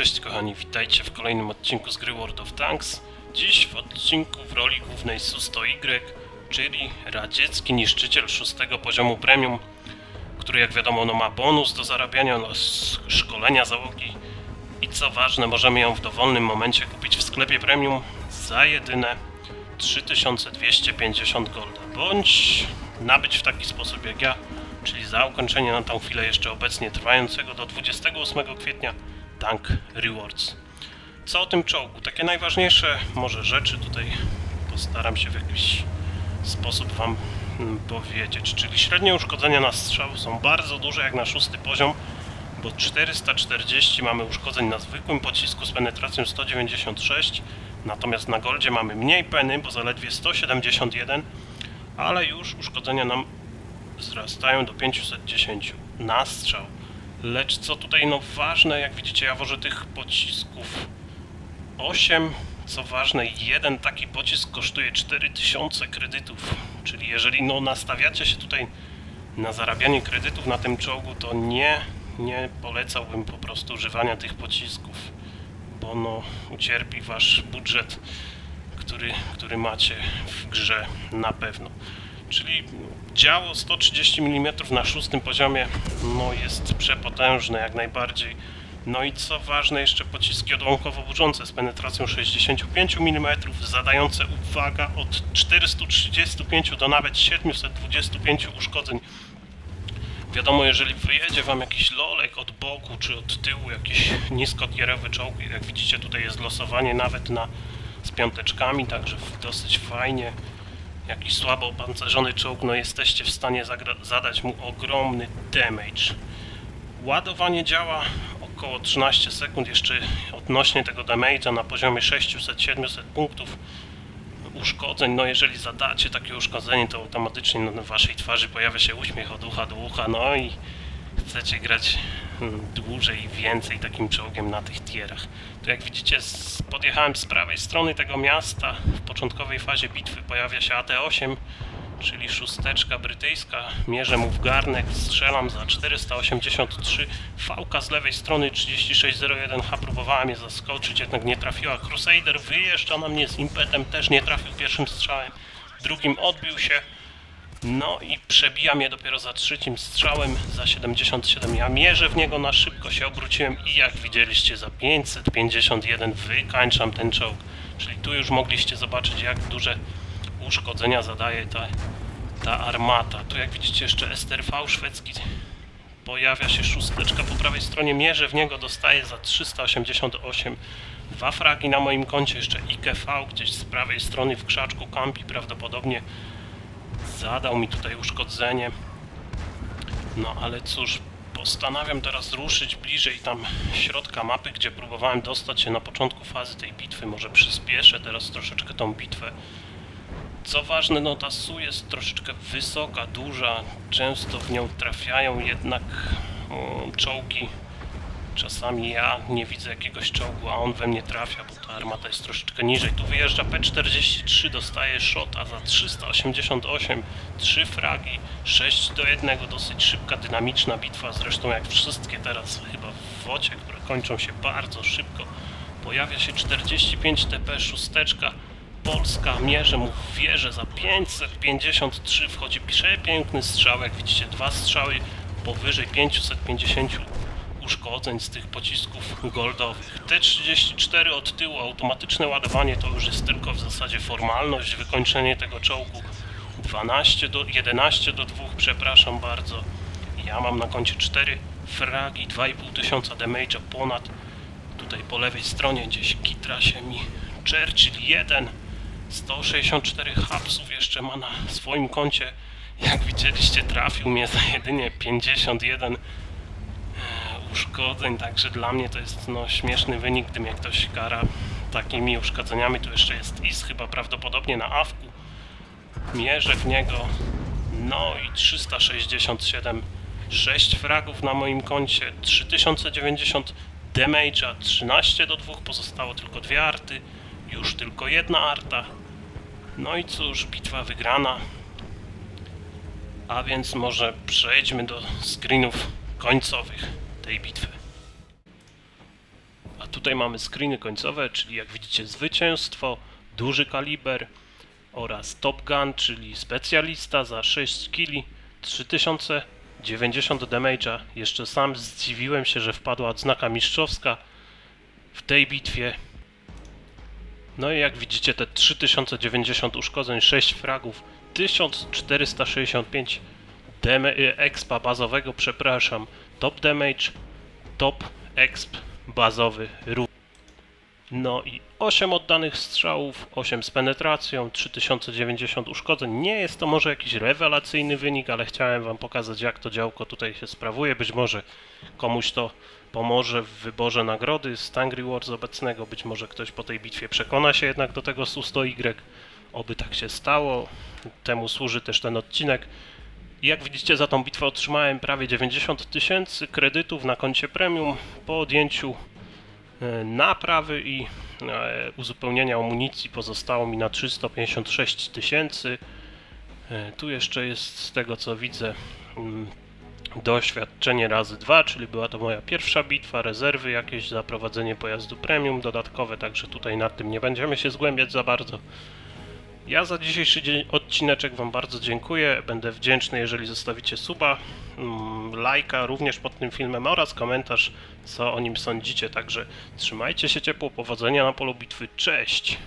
Cześć kochani, witajcie w kolejnym odcinku z gry World of Tanks. Dziś w odcinku w roli głównej Susto-Y, czyli radziecki niszczyciel szóstego poziomu premium, który jak wiadomo no, ma bonus do zarabiania, no, szkolenia załogi i co ważne, możemy ją w dowolnym momencie kupić w sklepie premium za jedyne 3250 golda, bądź nabyć w taki sposób jak ja, czyli za ukończenie na tą chwilę jeszcze obecnie trwającego do 28 kwietnia Tank Rewards. Co o tym czołgu? Takie najważniejsze może rzeczy tutaj postaram się w jakiś sposób Wam mm, powiedzieć. Czyli średnie uszkodzenia na strzał są bardzo duże jak na szósty poziom, bo 440 mamy uszkodzeń na zwykłym pocisku z penetracją 196, natomiast na goldzie mamy mniej peny, bo zaledwie 171, ale już uszkodzenia nam wzrastają do 510 na strzał. Lecz co tutaj no ważne, jak widzicie, ja wożę tych pocisków 8. Co ważne, jeden taki pocisk kosztuje 4000 kredytów. Czyli jeżeli no nastawiacie się tutaj na zarabianie kredytów na tym czołgu, to nie, nie polecałbym po prostu używania tych pocisków, bo no ucierpi wasz budżet, który, który macie w grze na pewno. Czyli działo 130 mm na szóstym poziomie no jest przepotężne jak najbardziej. No i co ważne, jeszcze pociski odłamkowo burzące z penetracją 65 mm, zadające uwaga od 435 do nawet 725 uszkodzeń. Wiadomo, jeżeli wyjedzie wam jakiś lolek od boku czy od tyłu, jakiś niskotierowy czołg, jak widzicie tutaj jest losowanie nawet na z piąteczkami, także dosyć fajnie jakiś słabo opancerzony czołg, no jesteście w stanie zadać mu ogromny damage. Ładowanie działa około 13 sekund, jeszcze odnośnie tego damage'a na poziomie 600-700 punktów uszkodzeń. No jeżeli zadacie takie uszkodzenie, to automatycznie na waszej twarzy pojawia się uśmiech od ucha do ucha, no i chcecie grać dłużej i więcej takim czołgiem na tych tierach. Tu jak widzicie podjechałem z prawej strony tego miasta. W początkowej fazie bitwy pojawia się AT-8, czyli szósteczka brytyjska. Mierzę mu w garnek, strzelam za 483. Fałka z lewej strony 3601H próbowała mnie zaskoczyć, jednak nie trafiła. Crusader wyjeżdża na mnie z impetem, też nie trafił pierwszym strzałem. Drugim odbił się. No i przebija mnie dopiero za trzecim strzałem, za 77. Ja mierzę w niego na szybko, się obróciłem i jak widzieliście za 551 wykańczam ten czołg. Czyli tu już mogliście zobaczyć jak duże uszkodzenia zadaje ta, ta armata. Tu jak widzicie jeszcze STRV szwedzki pojawia się szósteczka po prawej stronie, mierzę w niego, dostaję za 388. Dwa fragi na moim koncie, jeszcze IKV gdzieś z prawej strony w krzaczku kampi prawdopodobnie zadał mi tutaj uszkodzenie. No ale cóż, postanawiam teraz ruszyć bliżej tam środka mapy, gdzie próbowałem dostać się na początku fazy tej bitwy. Może przyspieszę teraz troszeczkę tą bitwę. Co ważne, no ta SU jest troszeczkę wysoka, duża, często w nią trafiają jednak o, czołgi. Czasami ja nie widzę jakiegoś czołgu, a on we mnie trafia, bo ta armata jest troszeczkę niżej. Tu wyjeżdża P43, dostaje shota za 388, 3 fragi, 6 do 1, dosyć szybka, dynamiczna bitwa, zresztą jak wszystkie teraz chyba w wocie, które kończą się bardzo szybko. Pojawia się 45 TP, szósteczka, Polska mierzy mu w wieżę za 553, wchodzi przepiękny strzał, jak widzicie, dwa strzały powyżej 550 uszkodzeń z tych pocisków goldowych. T-34 od tyłu, automatyczne ładowanie to już jest tylko w zasadzie formalność, wykończenie tego czołgu 12 do 11 do 2, przepraszam bardzo. Ja mam na koncie 4 fragi, 2,5 tysiąca damage'a ponad. Tutaj po lewej stronie gdzieś kitra się mi Churchill 1. 164 hapsów jeszcze ma na swoim koncie. Jak widzieliście, trafił mnie za jedynie 51 e, uszkodzeń, także dla mnie to jest no, śmieszny wynik, gdy mnie ktoś kara takimi uszkodzeniami. Tu jeszcze jest IS chyba prawdopodobnie na awku. Mierzę w niego. No i 367 6 fragów na moim koncie, 3090 damage'a, 13 do 2, pozostało tylko dwie arty, już tylko jedna arta. No i cóż, bitwa wygrana. A więc może przejdźmy do screenów końcowych tej bitwy. A Tutaj mamy screeny końcowe, czyli jak widzicie zwycięstwo, duży kaliber oraz Top Gun, czyli specjalista za 6 kg, 3090 damage'a. Jeszcze sam zdziwiłem się, że wpadła odznaka mistrzowska w tej bitwie. No i jak widzicie te 3090 uszkodzeń, 6 fragów, 1465 deme- y, expa bazowego, przepraszam, top damage, top exp bazowy również. No i 8 oddanych strzałów, 8 z penetracją, 3090 uszkodzeń. Nie jest to może jakiś rewelacyjny wynik, ale chciałem Wam pokazać, jak to działko tutaj się sprawuje. Być może komuś to pomoże w wyborze nagrody z Tangry Wars obecnego. Być może ktoś po tej bitwie przekona się jednak do tego SU-100Y. Oby tak się stało. Temu służy też ten odcinek. Jak widzicie, za tą bitwę otrzymałem prawie 90 tysięcy kredytów na koncie premium po odjęciu e, naprawy i e, uzupełnienia amunicji pozostało mi na 356 tysięcy. E, Tu jeszcze jest z tego co widzę mm, doświadczenie razy dwa, czyli była to moja pierwsza bitwa, rezerwy jakieś, zaprowadzenie pojazdu premium dodatkowe, także tutaj nad tym nie będziemy się zgłębiać za bardzo. Ja za dzisiejszy dzień, odcineczek Wam bardzo dziękuję. Będę wdzięczny, jeżeli zostawicie suba, mm, lajka również pod tym filmem oraz komentarz, co o nim sądzicie. Także trzymajcie się ciepło, powodzenia na polu bitwy. Cześć!